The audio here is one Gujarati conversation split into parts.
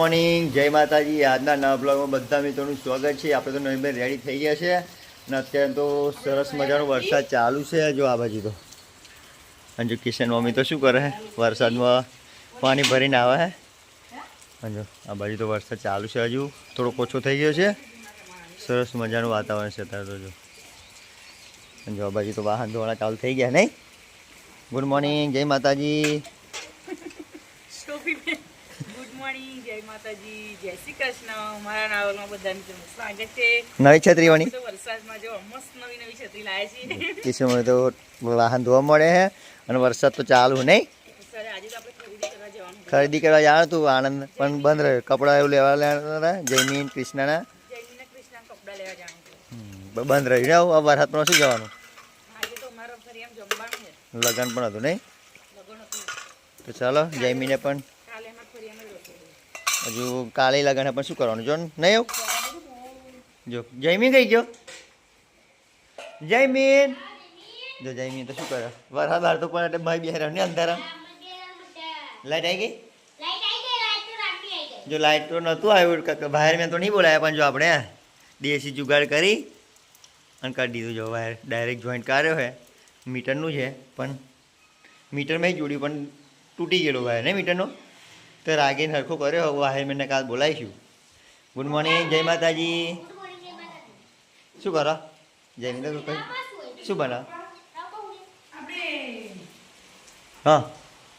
મોર્નિંગ જય માતાજી. આજના નવા બ્લોગમાં બધા મિત્રોનું સ્વાગત છે. આપણે તો નવીનભાઈ રેડી થઈ ગયા છે. અને અત્યારે તો સરસ મજાનો વરસાદ ચાલુ છે જો આ બાજુ તો. અને કિશન મમ્મી તો શું કરે? વરસાદમાં પાણી ભરીને આવે હે. અને આ બાજુ તો વરસાદ ચાલુ છે હજુ. થોડોક ઓછો થઈ ગયો છે. સરસ મજાનું વાતાવરણ છે અત્યારે તો જો. અને આ બાજુ તો વાહન ધોળા ચાલુ થઈ ગયા, નહીં? ગુડ મોર્નિંગ જય માતાજી. મોર્નિંગ જય માતાજી જય શ્રી કૃષ્ણ. મારા નાવલમાં બધા મિત્રોનું સ્વાગત છે. નવી છત્રીવાણી તો વરસાદમાં જો મસ્ત નવી નવી છત્રી લાવે છે. કિશોર તો વાહન ધોવા મળે છે અને વરસાદ તો ચાલુ નહીં? ખરીદી કરવા. જાણ તું આનંદ પણ બંધ રહ્યો. કપડાં એવું લેવા લેવાના જયમીન કૃષ્ણના. બંધ રહ્યું ને આ વરસાદમાં શું જવાનું? લગ્ન પણ હતું નહીં? તો ચાલો જયમીને પણ કાલે અમારે ફરી એમ જ રસોઈ હજુ કાલે લગ્ન પણ શું કરવાનું? જો નહીં આવું? જો, જયમીન કઈ ગયો? જયમીન! જો, જયમીન તો શું કરે? વરસાદ હારતો પણ એટલે ભાઈ બિહાર ને અંધારા. લાઈટ આવી ગઈ? જો લાઈટ તો નહોતું આવ્યું. બહાર મેં તો નહીં બોલાયા, પણ જો આપણે દેશી જુગાડ કરી અને કરી દીધું. જો વાયર ડાયરેક્ટ જોઈન્ટ કર્યો છે. મીટરનું છે, પણ મીટર મેં જોડ્યું, પણ તૂટી ગયેલું વાયર ને મીટરનો? તો રાગીને હરખું કર્યો વાયર મેં કાલ બોલાવીશું. ગુડ મોર્નિંગ જય માતાજી. શું કરો? જય માતા શું બનાવ? હા.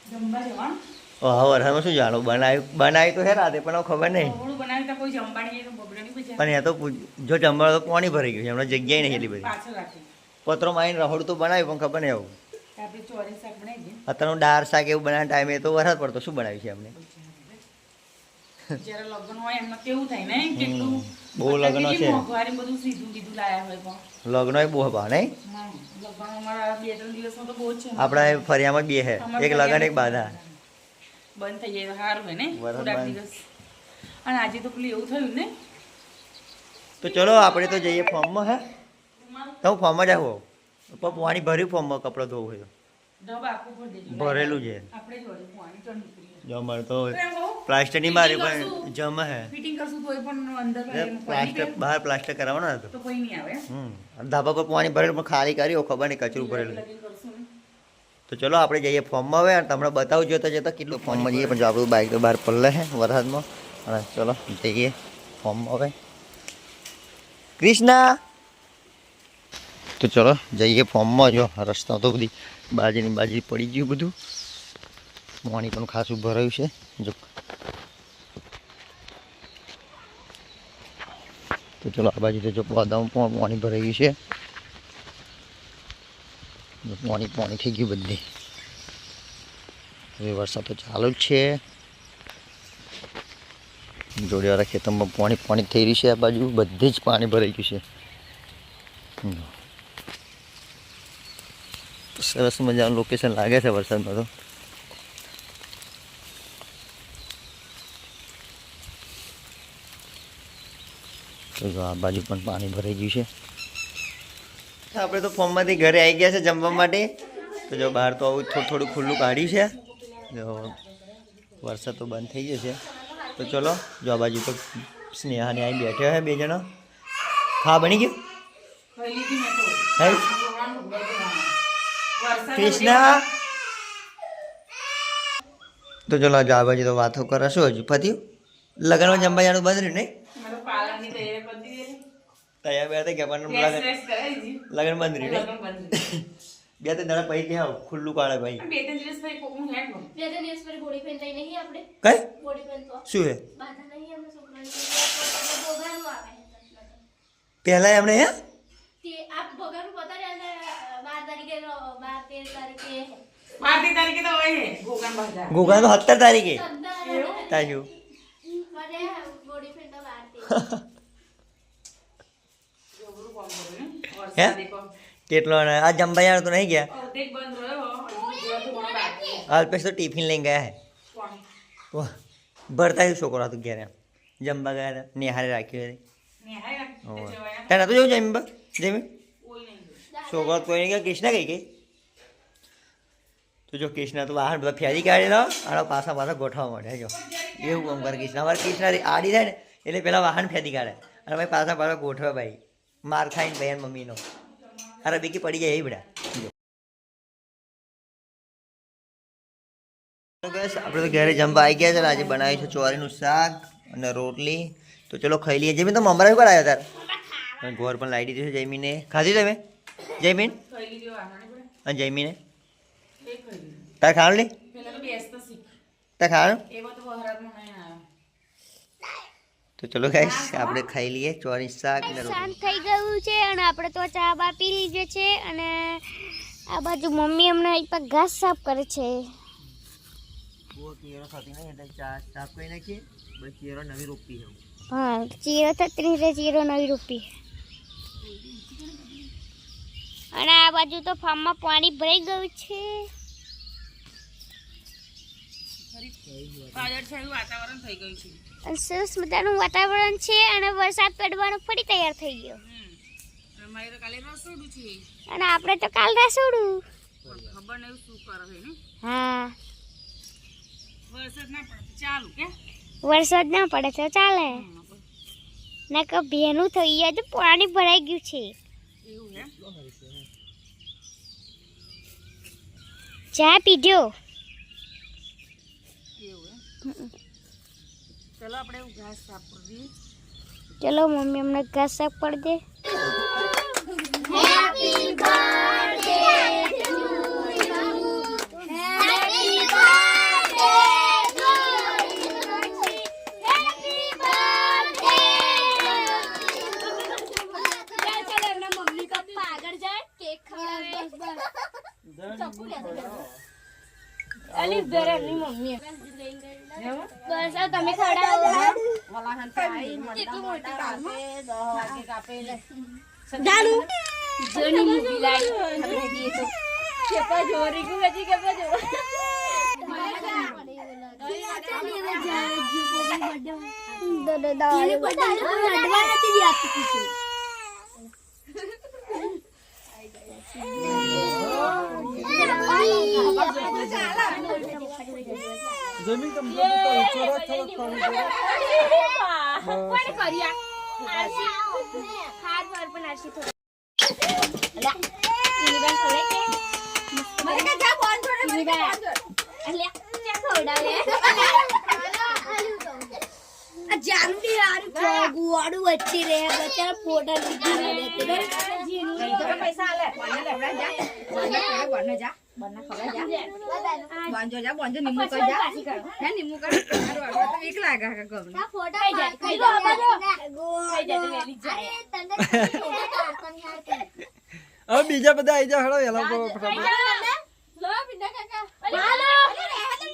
જવાનું વરસાદમાં શું જાણું બનાવ્યું બનાવ્યું તો હે રાતે પણ હવે ખબર નહીં. પણ એ તો જો જમવા તો પાણી ભરાઈ ગયું છે? હમણાં જગ્યાએ નહીં એટલી બધી. પત્રો મારીને રહોડું તો બનાવ્યું પણ ખબર નહીં આવું અત્યારનું દાળ શાક એવું બનાવવા ટાઈમે તો વરસાદ પડતો. શું બનાવ્યું છે અમને જ્યારે લગ્ન હોય એમાં કેવું થાય ને કેટલું બહુ લગ્નો છે. મોંઘવારી બધું સીધું કીધું લાયા હોય પણ. લગ્નો બહુ ભાવ નહીં? લગ્ન અમારા બે ત્રણ દિવસમાં તો બહુ છે. આપણા ફરિયામાં બે હે. એક લગ્ન એક બાધા. બંધ થઈ જાય સારું હોય ને થોડાક દિવસ. અને આજે તો પેલું એવું થયું ને તો ચલો આપણે તો જઈએ ફોર્મમાં હે? તો હું ફોર્મમાં જ આવું. પણ પાણી ભર્યું ફોર્મમાં કપડાં ધોવું હોય. ભરેલું છે. આપણે જ વળી પાણી તો પ્લાસ્ટરની મારી પણ જમ હે. ફિટિંગ કરશું તોય પણ અંદર પ્લાસ્ટર બહાર પ્લાસ્ટર કરાવવાનો હતો તો. કોઈ નહીં આવે. હમ. ધાબા પર પાણી ભરેલું પણ ખાલી કર્યું ખબર નહીં કચરું ભરેલું. તો ચલો આપણે જઈએ ફોર્મમાં હવે તમને બતાવું જોતા જતા કેટલું ફોર્મમાં જઈએ. પણ જો આપણું બાઇક તો બહાર પડલે હે વરસાદમાં. અને ચલો જઈએ ફોર્મમાં હવે. કૃષ્ણા! તો ચલો જઈએ ફોર્મમાં જો રસ્તા તો બધી બાજુની બાજુ પડી ગયું બધું. પાણી પણ ખાસું ભરાયું છે. જો. તો ચલો આ બાજુ તો જો બધામાં પણ પાણી ભરાયું છે. પાણી પાણી થઈ ગયું બધી. હવે વરસાદ તો ચાલુ જ છે. જોડેવાળા ખેતરમાં પાણી પાણી થઈ રહ્યું છે આ બાજુ. બધે જ પાણી ભરાઈ ગયું છે. સરસ મજાનું લોકેશન લાગે છે વરસાદમાં તો. તો આ બાજુ પણ પાણી ભરાઈ ગયું છે. આપણે તો ફોર્મમાંથી ઘરે આવી ગયા છે જમવા માટે. તો જો બહાર તો આવું થોડું થોડું ખુલ્લું કાઢ્યું છે. જો વરસાદ તો બંધ થઈ ગયો છે તો ચલો, જો આ બાજુ તો સ્નેહાને અહીં બેઠ્યા છે બે જણા. ખા બની ગયું? કૃષ્ણ. તો ચલો જો આ બાજુ તો વાતો કરશું હજુ. પત્યું લગ્નમાં જમવા જાણું બંધ રહ્યું નહીં? પાર્લરની તૈયારી કરી દીધી. તૈયાર બે થઈ ગયા પણ લગ્ન બંધ રહ્યું બંધ. બે ત્રણ દાડા પછી કે ખુલ્લું કાળે ભાઈ. બે ત્રણ દિવસ પછી હું હેડ બે ત્રણ દિવસ પછી બોડી પેન થઈ નહીં આપણે. કઈ? બોડી પેન તો. શું છે? બાધા નહીં અમે છોકરાની ભોગાનું આવે પહેલા એમણે હે? તે આ ભોગાનું બતાડે અને બાર તારીખે ર- બાર તારીખે. બાર તેર તારીખે તો હોય હે, તાજુ. બોડી પેન તો બાર તેર જબરું કામ કર્યું ને. હે? કેટલો ને? આ જમવા તો નહીં ગયા. અલ્પેશ તો ટિફિન લઈને ગયા હે. વાહ, ભરતા છોકરો હતો ઘેરે. જમવા ગયા હતા. નિહારે રાખ્યું હતી હાય ને, તે જવાયા. ત્યાં નતું જવું જમી જમી કોઈ નહીં. છોકરો તો કોઈ નહીં ગયા. કૃષ્ણ કઈ ગઈ તો જો કૃષ્ણ તો વાહન બધા ફેરી કાઢેલો અને પાછા પાછા ગોઠવવા માંડે જો. એવું કામ કરે કૃષ્ણ અમારે કૃષ્ણ આડી થાય ને એટલે પેલા વાહન ફેરી કાઢે. અને ભાઈ પાછા પાછા ગોઠવે ભાઈ. માર ખાઈને ભાઈ અને મમ્મીનો. અરે બીકી પડી જાય એ બધા બસ આપણે તો ઘરે જમવા આવી ગયા છે. આજે બનાવ્યું છે ચોરીનું શાક અને રોટલી. તો ચલો ખાઈ લઈએ. જમીન તો મમરા ઉપર આવ્યા તાર. ઘોર પણ લાવી દીધું છે જયમીને ખાધી તમે? જયમીન પણ. અને જયમીને લીધી. તાર ખાવાનું લે. તાર ખાવાનું? તો ચલો ગાઈસ આપણે ખાઈ લઈએ ચોરી શાક ને શાંત થઈ ગયું છે અને આપણે તો ચા બા પી લીધે છે અને આ બાજુ મમ્મી હમણાં એક પાક ઘાસ સાફ કરે છે. બહુ કેરો થતી નહીં એટલે ચા સાફ કરી નાખીએ. બસ કેરો નવી રોપી છે. હા ચીરો થતી છે ચીરો નવી રૂપી અને આ બાજુ તો ફાર્મમાં પાણી ભરાઈ ગયું છે વાદળછાયું વાતાવરણ થઈ ગયું છે અને સરસ મજાનું વાતાવરણ છે અને વરસાદ પડવાનો ફરી તૈયાર થઈ ગયો. અને આપણે તો કાલ રસોડું. ખબર નહીં શું કરે હા. વરસાદ ના પડે તો ચાલુ કે? વરસાદ ના પડે તો ચાલે. ના કે ભેનું થઈ ગયા તો પાણી ભરાઈ ગયું છે. ચા હે ચલો આપણે એવું ઘાસ સાફ કરી દઈએ ચલો મમ્મી અમને ઘાસ સાફ કરી દે બસ આ તમે ખવડાવો વચ્ચે રે બચારા ફોટા લીધી પૈસા લેવડા જા બોને કરે બોને જા બોને ખવડા જા બોંજો જા બોંજો નિમુ કર જા હે નિમુ કર હારું હારું તો વીક લાગે કે ગમ ફોટા હવે બીજા બધા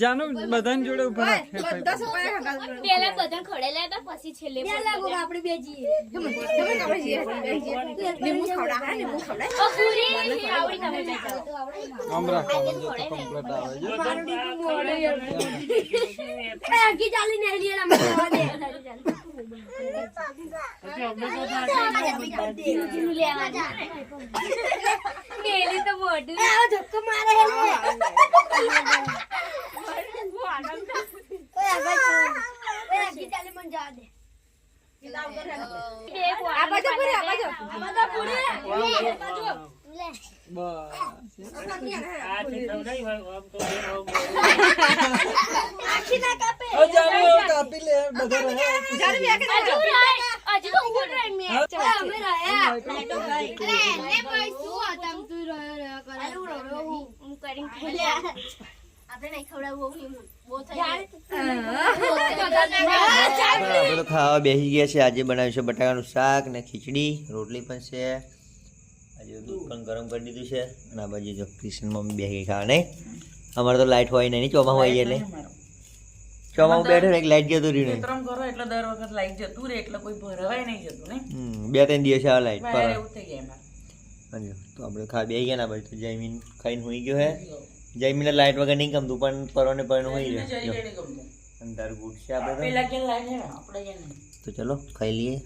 જાનું બધાની જોડે ઊભા રાખ. પેલા બધા ખડેલા હતા પછી છેલ્લે આપણે બે જઈએ. નિમુ ખવડા હા નિમુ ખવડા આવડી રાખવાનું જો તો કમ્પ્લીટ આવે છે. આગી ચાલી નહીં લે રમવા દે. મેલી તો મોઢું ધક્કો મારે આગી ચાલી મને જવા દે આ બાજુ પૂરી આ બાજુ આ બાજુ પૂરી બસ આખી ના કાપે હવે જાનું હવે કાપી લે બધા રહે હજુ રહે હજુ તો ઊભો રહે મે હા. અમે રહ્યા અરે એને કોઈ શું હતા તું રહ્યો રહ્યો કરે હું હું કરીને આપણે નહીં ખવડાવવું બહુ થઈ આપણે ખાવા બેસી ગયા છે આજે બનાવ્યું છે બટાકાનું શાક ને ખીચડી. રોટલી પણ છે. આજે દૂધ પણ ગરમ કરી દીધું છે. અને આ બાજુ જો કૃષ્ણ મમ્મી બેસી ગઈ ખાવા નહીં? અમારે તો લાઇટ હોય નહીં ચોમા હોય એટલે. ચોમાસું બેઠો એક લાઇટ જતું રહ્યું નહીં. કરો એટલે દર વખત લાઈટ જતું રહે એટલે કોઈ ભરવાય નહીં જતું ને બે ત્રણ દિવસ આવે લાઇટ પર. એવું થઈ ગયા હાજી, તો આપણે ખા બેસી ગયા ના ભાઈ બાજુ તો જમીન ખાઈને હોઈ ગયો હે. જયમીને લાઈટ વગર નહીં ગમતું પણ પરોને પણ હોય અંદર અંધાર ગુડ છે આપણે તો. તો ચલો ખાઈ લઈએ.